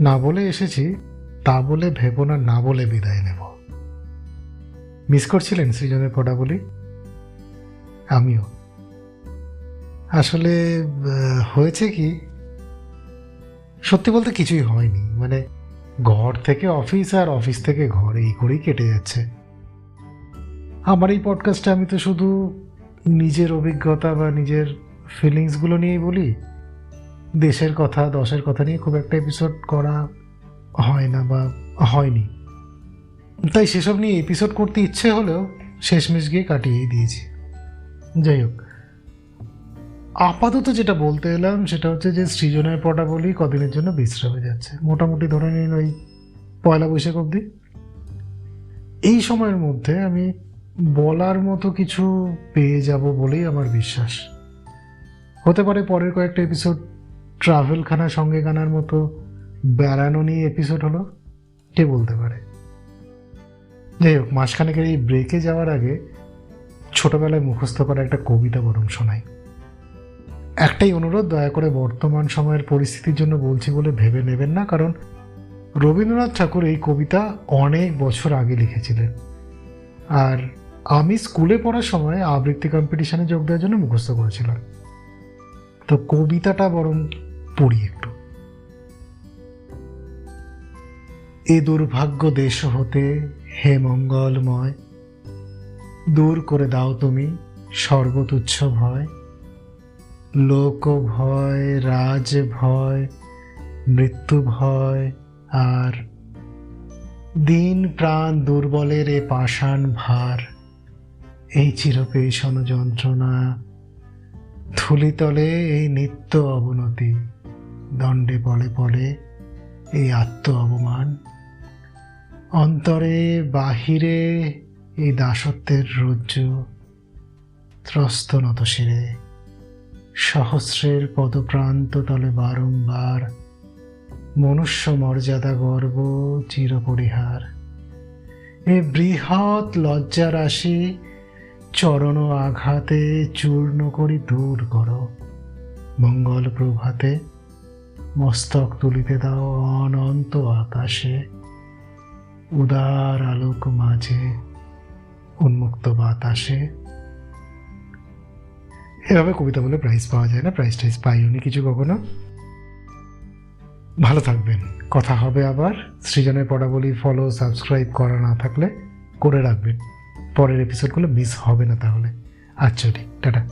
না বলে এসেছি, তা বলে ভেবো না না বলে বিদায় নেব। মিস করছিলেন সৃজনের পড়াবলি আমিও। আসলে হয়েছে কি, সত্যি বলতে কিছুই হয়নি। মানে ঘর থেকে অফিস আর অফিস থেকে ঘর, এই করেই কেটে যাচ্ছে। আমার এই পডকাস্টে আমি তো শুধু নিজের অভিজ্ঞতা বা নিজের ফিলিংসগুলো নিয়েই বলি। দেশের কথা, দশের কথা নিয়ে খুব একটা এপিসোড করা হয় না বা হয়নি। তাই সেসব নিয়ে এপিসোড করতে ইচ্ছে হলেও শেষমেশ গিয়ে কাটিয়েই দিয়েছি। যাই হোক, আপাতত যেটা বলতে এলাম সেটা হচ্ছে যে সৃজনের পটা বলি কদিনের জন্য বিশ্রামে যাচ্ছে। মোটামুটি ধরে নিন ওই পয়লা বৈশাখ অবধি। এই সময়ের মধ্যে আমি বলার মতো কিছু পেয়ে যাব বলেই আমার বিশ্বাস। হতে পারে পরের কয়েকটা এপিসোড ট্রাভেলখানা সঙ্গে গানার মতো বেড়ানো নিয়ে এপিসোড হলো, কে বলতে পারে? যাই হোক, মাসখানেকের এই ব্রেকে যাওয়ার আগে ছোটবেলায় মুখস্থ করা একটা কবিতা বরং শোনাই। একটাই অনুরোধ, দয়া করে বর্তমান সময়ের পরিস্থিতির জন্য বলছি বলে ভেবে নেবেন না, কারণ রবীন্দ্রনাথ ঠাকুর এই কবিতা অনেক বছর আগে লিখেছিলেন। আর আমি স্কুলে পড়ার সময় আবৃত্তি কম্পিটিশনে যোগ দেওয়ার জন্য মুখস্থ করেছিলাম। তো কবিতাটা বরং পড়ি একটু। এ দুর্ভাগ্য দেশ হতে হে মঙ্গলময়, দূর করে দাও তুমি সর্বতুচ্ছ ভয়। লোক ভয়, রাজ ভয়, মৃত্যু ভয়, আর দিন প্রাণ দুর্বলের এ পাষাণ ভার। এই চিরপেশন যন্ত্রণা ধুলিতলে এই নিত্য অবনতি। দণ্ডে পলে পলে এই আত্ম অবমান অন্তরে, বাহিরে এই দাসত্বের রজ্জু ত্রস্ত নত শিরে। সহস্রের পদপ্রান্ত তলে বারংবার মনুষ্য মর্যাদা গর্ব, চিরপরিহার। এ বৃহৎ লজ্জা রাশি চরণ আঘাতে চূর্ণ করি দূর করো। মঙ্গল প্রভাতে মস্তক তুলিতে দাও অনন্ত আকাশে। উদার আলোক মাঝে, উন্মুক্ত বাতাসে। এভাবে কবিতা বলে প্রাইজ পাওয়া যায় না প্রাইজ টাইজ পাইওনি কিছু কখনো। ভালো থাকবেন। কথা হবে আবার। সৃজনের পড়াবলি ফলো সাবস্ক্রাইব করা না থাকলে করে রাখবেন। পরের এপিসোডগুলো মিস হবে না তাহলে। আচ্ছা টাটা।